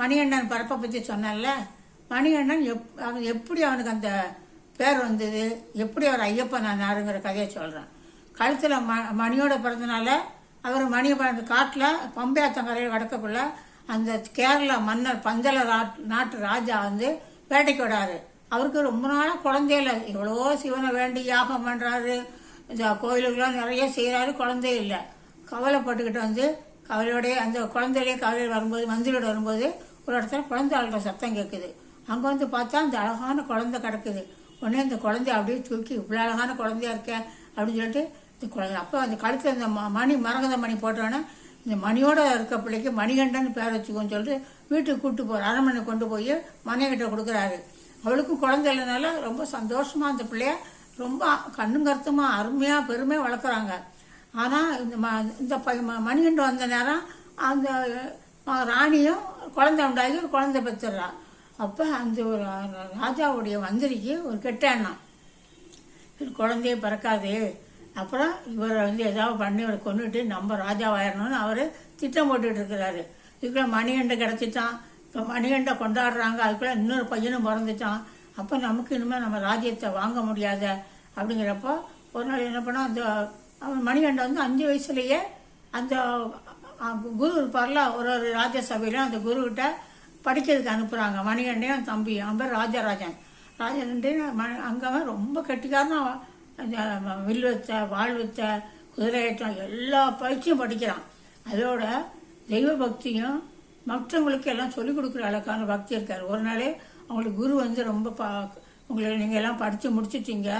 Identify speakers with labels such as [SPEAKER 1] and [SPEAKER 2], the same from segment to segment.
[SPEAKER 1] மணிகண்டன் பரப்பை பற்றி சொன்னேன்ல. மணிகண்டன் எப் அவன் எப்படி அவனுக்கு அந்த பேர் வந்தது? எப்படி அவர் ஐயப்பன் ஆனாருங்கிற கதையை சொல்கிறேன் கழுத்தில் ம மணியோட பிறந்தனால அவர் மணி பிறந்த காட்டில் பம்பையாத்தங்கரையில் வடக்கக்குள்ள அந்த கேரளா மன்னர் பந்தல ராட்- நாட்டு ராஜா வந்து வேட்டைக்கு விடாரு அவருக்கு ரொம்ப நாளாக குழந்தையில எவ்வளவோ சிவனை வேண்டி யாகம் பண்ணுறாரு இந்த கோயிலுக்கெல்லாம் நிறைய செய்கிறாரு குழந்தை இல்லை. கவலைப்பட்டுக்கிட்டு வந்து கவலையோடைய அந்த குழந்தையிலே கவலையில் வரும்போது மந்திரியோட வரும்போது ஒரு இடத்துல குழந்தை அழுகிற சத்தம் கேட்குது அங்கே வந்து பார்த்தா அந்த அழகான குழந்தை கிடக்குது. உடனே இந்த குழந்தைய அப்படியே தூக்கி இவ்வளோ அழகான குழந்தையா இருக்க? அப்படின்னு சொல்லிட்டு இந்த குழந்தை அப்போ அந்த கழுத்தில் இந்த ம- மணி மரகத மணி போட்டோன்னே இந்த மணியோட இருக்க பிள்ளைக்கு மணிகண்டன் பேர் வச்சுக்கோன்னு சொல்லிட்டு வீட்டுக்கு கூட்டு போகிற அரண்மனை கொண்டு போய் மனைகிட்ட கொடுக்குறாரு. அவளுக்கும் குழந்தை இல்லைனால ரொம்ப சந்தோஷமாக அந்த பிள்ளைய ரொம்ப கண்ணும் கருத்துமாக அருமையாக பெருமையாக வளர்க்குறாங்க. ஆனால் இந்த ம இந்த ப ம- வந்த நேரம் அந்த ராணியும் குழந்தை உண்டாகி ஒரு குழந்தை பெற்றுடுறா அப்போ அந்த ஒரு ராஜாவுடைய மந்திரிக்கு ஒரு கெட்ட எண்ணம் இது குழந்தையே பிறக்காது. அப்புறம் இவரை வந்து ஏதாவது பண்ணி இவரை கொண்டுட்டு நம்ம ராஜாவாயிரணும்னு அவர் திட்டம் போட்டுட்டு இருக்கிறாரு. இதுக்குள்ளே மணிகண்டை கிடச்சிட்டான். இப்போ மணிகண்டை கொண்டாடுறாங்க. அதுக்குள்ளே இன்னொரு பையனும் பிறந்துட்டான். அப்போ நமக்கு இனிமேல் நம்ம ராஜ்யத்தை வாங்க முடியாத. அப்படிங்கிறப்போ ஒரு நாள் என்ன பண்ணால் அந்த அவன் மணிகண்டன் வந்து அஞ்சு வயசுலேயே அந்த குரு இருப்பார்ல ஒரு ஒரு ராஜசபையிலும் அந்த குருக்கிட்ட படிக்கிறதுக்கு அனுப்புகிறாங்க மணிகண்டையும் தம்பியும் அவன் பேர் ராஜராஜன். ராஜன் அங்கே அவன் ரொம்ப கெட்டிக்காரன் அவன். அந்த வாழ் வித்த குதிரையேற்றம் எல்லா பயிற்சியும் படிக்கிறான். அதோட தெய்வ பக்தியும் மற்றவங்களுக்கு எல்லாம் சொல்லிக் கொடுக்குற அளவுக்கான பக்தி இருக்கார். ஒரு நாளே அவங்களுக்கு குரு வந்து ரொம்ப பா உங்களை நீங்கள் எல்லாம் படித்து முடிச்சிட்டீங்க.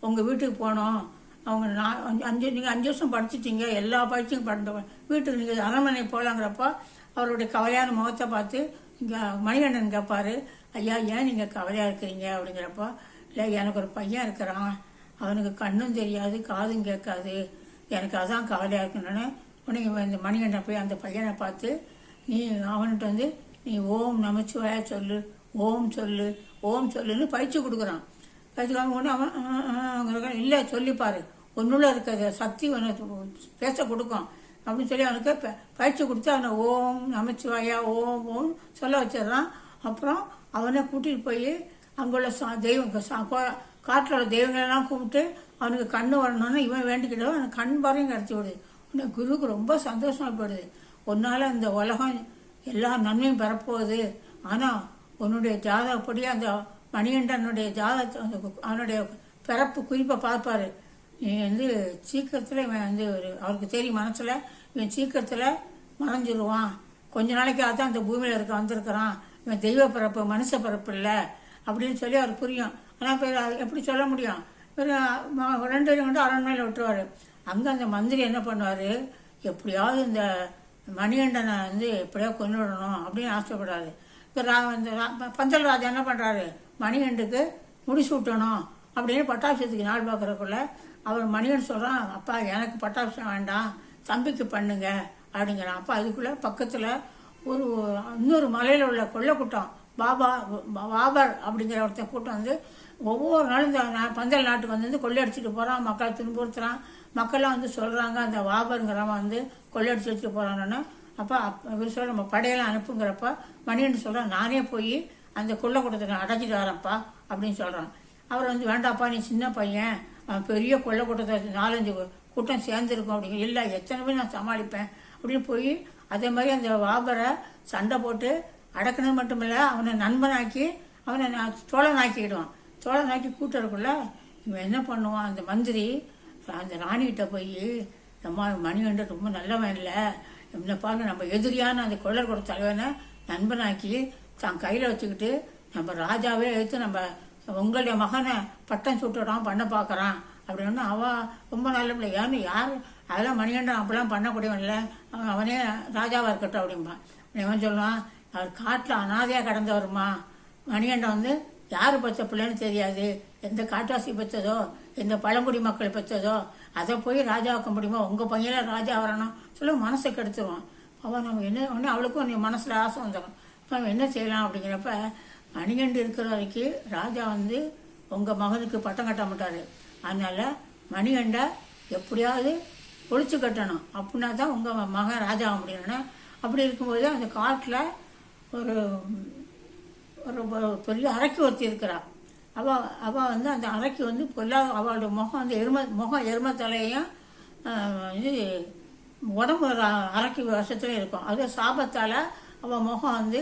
[SPEAKER 1] உங்கள் வீட்டுக்கு போனோம். அவங்க நான் அஞ்சு- அஞ்சு நீங்கள் அஞ்சு வருஷம் படிச்சிட்டீங்க எல்லா பயிற்சியும் படித்த வீட்டுக்கு நீங்கள் அரண்மனை போகலாங்கிறப்போ அவருடைய கவலையான முகத்தை பார்த்து இங்கே மணிகண்டன் கேட்பார் ஐயா ஏன் நீங்கள் கவலையாக இருக்கிறீங்க அப்படிங்கிறப்போ இல்லை எனக்கு ஒரு பையன் இருக்கிறான் அவனுக்கு கண்ணும் தெரியாது காதும் கேட்காது எனக்கு அதான் கவலையாக இருக்குன்னு உடனே இந்த மணிகண்டன் போய் அந்த பையனை பார்த்து நீ அவன்கிட்ட வந்து நீ ஓம் நமச்சிவாயா சொல்லு ஓம் சொல்லு ஓம் சொல்லுன்னு பயிற்சி கொடுக்குறான் பயிற்சி கொடுக்கும் உடனே அவன் இல்லை சொல்லிப்பாரு உன்னுள்ள இருக்கிற சக்தி உனக்கு பேச கொடுக்கும். அப்படின்னு சொல்லி அவனுக்கு ப- பயிற்சி கொடுத்து அவனை ஓம் நமச்சிவாயா ஓம் ஓம் சொல்ல வச்சிடுறான். அப்புறம் அவனை கூட்டிகிட்டு போய் அங்குள்ள சா- தெய்வம் சா- காட்டில் உள்ள தெய்வங்களெல்லாம் கும்பிட்டு அவனுக்கு கண்ணு வரணும்னு இவன் வேண்டிக்கிட்டவன் அவனுக்கு கண் பாறையும் கிடச்சி விடுது. உடனே குருவுக்கு ரொம்ப சந்தோஷமா போயிடுது. உன்னால் இந்த உலகம் எல்லா நன்மையும் பெறப்போகுது. ஆனால் உன்னுடைய ஜாதகப்படி அந்த மணிகண்டனுடைய ஜாதகத்தை அந்த அவனுடைய பிறப்பு குறிப்பை பார்ப்பாரு. இவன் வந்து சீக்கிரத்தில் இவன் வந்து ஒரு அவருக்கு தெரியும் மனசில் இவன் சீக்கிரத்தில் மறைஞ்சிருவான். கொஞ்ச நாளைக்கு அதான் அந்த பூமியில் இருக்க வந்திருக்கிறான். இவன் தெய்வ பிறப்பு மனுஷ பிறப்பு இல்லை அப்படின்னு சொல்லி அவருக்கு புரியும். ஆனால் இப்போ எப்படி சொல்ல முடியும்? ரெண்டு பேரும் கொண்டு அரண்மனையில் விட்டுருவார். அங்கே அந்த மந்திரி என்ன பண்ணுவார்? எப்படியாவது இந்த மணிகண்டனை வந்து எப்படியோ கொண்டு விடணும் அப்படின்னு ஆசைப்படுறாரு இப்போ ரா இந்த ரா- பந்தல் ராஜா என்ன பண்ணுறாரு மணிகண்டுக்கு முடிச்சு விட்டணும் அப்படின்னு பட்டாபிஷத்துக்கு நாள் பார்க்குறக்குள்ள அவர் மணிகன் சொல்கிறான் அப்பா எனக்கு பட்டாபிஷம் வேண்டாம் தம்பிக்கு பண்ணுங்க அப்படிங்கிறான். அப்போ அதுக்குள்ளே பக்கத்தில் ஒரு இன்னொரு மலையில் உள்ள கொள்ளைக்கூட்டம் பாபா பாபர் அப்படிங்கிற ஒருத்தன் கூட்டம் வந்து ஒவ்வொரு நாளும் இந்த பந்தல் நாட்டுக்கு வந்து வந்து கொள்ளையடிச்சிட்டு போகிறான் மக்களை துன்புறுத்துறான். மக்கள்லாம் வந்து சொல்கிறாங்க அந்த வாபருங்கிறவன் வந்து கொள்ளையடிச்சு வச்சுட்டு போகிறான்னு அப்போ அப்போ இவர் சொல்ல நம்ம படையெல்லாம் அனுப்புங்கிறப்ப மணியன்னு சொல்கிறான் நானே போய் அந்த கொள்ளை கூட்டத்தை அடைச்சிட்டு வரேன்ப்பா அப்படின்னு சொல்கிறான் அவர் வந்து வேண்டாப்பா நீ சின்ன பையன். பெரிய கொள்ளை கூட்டத்தை நாலஞ்சு கூட்டம் சேர்ந்துருக்கும் அப்படிங்க இல்லை எத்தனை பேர் நான் சமாளிப்பேன்? அப்படின்னு போய் அதே மாதிரி அந்த வாபரை சண்டை போட்டு அடக்கணும் மட்டும் இல்லை அவனை நண்பனாக்கி அவனை நான் தோழனாக்கிடுவான் தோழனாக்கி கூட்டுறதுக்குள்ள இவன் என்ன பண்ணுவான்? அந்த மந்திரி அந்த ராணிகிட்ட போய் அம்மா மணிகண்டன் ரொம்ப நல்லவன் இல்லை. என்ன பாருங்க நம்ம எதிரியான அந்த கொள்ளர் கூட தலைவனை நண்பனாக்கி தான் கையில் வச்சுக்கிட்டு நம்ம ராஜாவே எடுத்து நம்ம உங்களுடைய மகனை பட்டம் சுட்டுறான் பண்ண பார்க்குறான் அப்படின்னு அவன் ரொம்ப நல்ல பிள்ளை ஏன்னு யார்? அதெல்லாம் மணிகண்டன் அப்படிலாம் பண்ணக்கூடியவன் இல்லை. அவன் அவனே ராஜாவாக இருக்கட்டும் அப்படிம்பான் இவன் சொல்லுவான் அவர் காட்டில் அனாதையாக கடந்தவருமா? மணிகண்டன் வந்து யார் பெற்ற பிள்ளைன்னு தெரியாது. எந்த காட்டாசி பெற்றதோ எந்த பழங்குடி மக்கள் பெற்றதோ அதை போய் ராஜாவுக்கு முடியுமா? உங்கள் பையனை ராஜா வரணும். சொல்லி மனசை கெடுத்துருவான். அவன் நம்ம என்ன ஒன்று அவளுக்கும் நீ மனசில் ஆசை வந்துடும் இப்போ என்ன செய்யலாம் அப்படிங்கிறப்ப அணிகண்டு இருக்கிற வரைக்கும் ராஜா வந்து உங்கள் மகனுக்கு பட்டம் கட்ட மாட்டார். அதனால் மணிகண்டை எப்படியாவது ஒழிச்சு கட்டணும். அப்படின்னா தான் உங்கள் மகன் ராஜா ஆக முடியும்னா. அப்படி இருக்கும்போது அந்த காட்டில் ஒரு ஒரு பெரிய அரைக்கி ஒருத்தி இருக்கிறா. அவள் அவள் வந்து அந்த அரைக்கி வந்து பொல்லா அவளோட முகம் வந்து எரும முகம் எரும தலையும் இது உடம்பு ஒரு அரைக்கி வருஷத்துலையும் இருக்கும். அது சாபத்தால் அவள் முகம் வந்து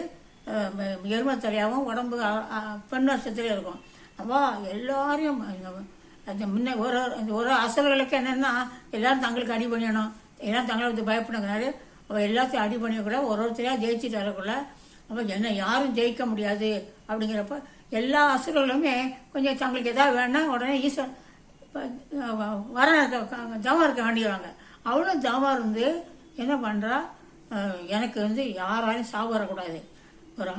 [SPEAKER 1] எருமை தலையாகவும் உடம்பு பெண் வருஷத்துல இருக்கும். அப்போ எல்லாரையும் அந்த- முன்ன ஒரு அந்த ஒரு அசல்களுக்கு என்னென்னா எல்லாரும் தங்களுக்கு அடி பண்ணிடணும். எல்லாம் தங்களை வந்து பயப்படுங்கிறாரு. அவள் எல்லாத்தையும் அடி பண்ணிக்கூட ஒரு ஒருத்தரையாக ஜெயிச்சுட்டு வரக்குள்ள அப்போ என்ன யாரும் ஜெயிக்க முடியாது அப்படிங்கிறப்ப எல்லா அசுரர்களுமே கொஞ்சம் தங்களுக்கு எதாவது வேணா உடனே ஈஸ்வரன் வர இருக்க தவம் இருக்க வேண்டியவங்க. அவளும் தவம் இருந்து என்ன பண்ணுறா எனக்கு வந்து யாராலையும் சாப்பிடக்கூடாது வரக்கூடாது. ஒரு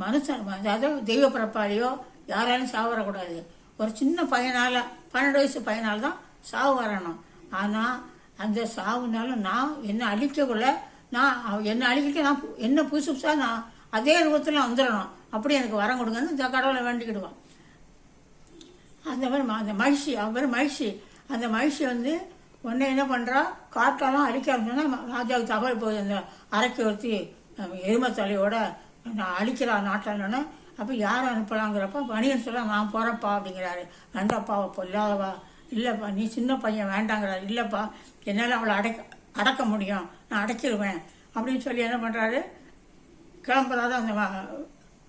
[SPEAKER 1] மனுஷன் அதாவது தெய்வ பிறப்பாளியோ யாராலும் சாவு வரக்கூடாது. ஒரு சின்ன பையனால் பன்னெண்டு வயசு பையனால் தான் சாவு வரணும். ஆனால் அந்த சாவுனாலும் நான் என்னை அழிக்கக்குள்ள நான் அவ- என்னை அழிக்க நான் என்ன புதுசு புதுசாக நான் அதே ரூபத்தில் வந்துடணும் அப்படி எனக்கு வரம் கொடுங்கன்னு இந்த கடவுளை வேண்டிக்கிடுவான். அந்த மாதிரி ம- அந்த மகிழ்ச்சி அவன் பேர் மகிழ்ச்சி. அந்த மகிழ்ச்சி வந்து உடனே என்ன பண்ணுறா காட்டெல்லாம் அழிக்க ஆரம்பிச்சோன்னா ராஜாவுக்கு தகவல் போகுது. அந்த அரைக்கி ஒருத்தி எருமத்தலையோட அழிக்கிறா நாட்டில்னு அப்போ யார் அனுப்பலாங்கிறப்ப மணியன் சொல்ல நான் போகிறப்பா அப்படிங்கிறாரு. வேண்டாப்பா பொல்லாதவா. இல்லைப்பா நீ சின்ன பையன் வேண்டாங்கிறாரு. இல்லைப்பா என்னால் அவளை அடக்க அடக்க முடியும். நான் அடைச்சிருவேன். அப்படின்னு சொல்லி என்ன பண்ணுறாரு கிளம்புறாரு.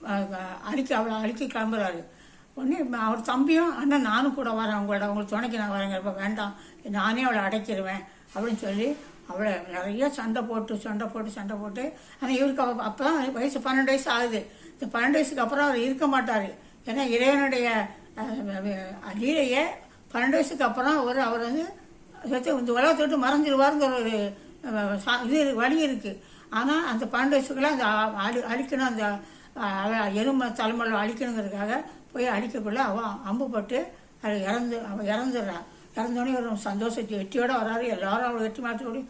[SPEAKER 1] அந்த அழிக்க அவளை அழிக்க கிளம்புறாரு. உடனே அவர் தம்பியும் அண்ணன் நானும் கூட வரேன் அவங்களோட அவங்களுக்கு துணைக்கு நான் வரேங்கிறப்ப வேண்டாம். நானே அவளை அடைச்சிருவேன். அப்படின்னு சொல்லி அவளை நிறைய சண்டை போட்டு சண்டை போட்டு சண்டை போட்டு. ஆனால் இவருக்கு அவ அப்போ தான் வயசு பன்னெண்டு வயசு ஆகுது. இந்த பன்னெண்டு வயசுக்கு அப்புறம் அவர் இருக்க மாட்டார். ஏன்னா இறைவனுடைய லீலையை பன்னெண்டு வயசுக்கு அப்புறம் ஒரு அவர் வந்து செத்து இந்த உலகத்தை விட்டு மறைஞ்சிருவாருங்கிற ஒரு சா- இது வழி இருக்குது ஆனால் அந்த பன்னெண்டு வயசுக்குள்ளே அந்த அழி அழிக்கணும் அந்த எலும்பை எருமை தலைமையில் அழிக்கணுங்கிறதுக்காக போய் அழிக்கக்குள்ளே அவன் அம்புப்பட்டு அது இறந்து அவன் இறந்துடுறான் இறந்தோடனே ஒரு சந்தோஷத்தை வெற்றியோடு வராரு எல்லாரும் அவ்வளோ வெற்றி மாற்றோடையும்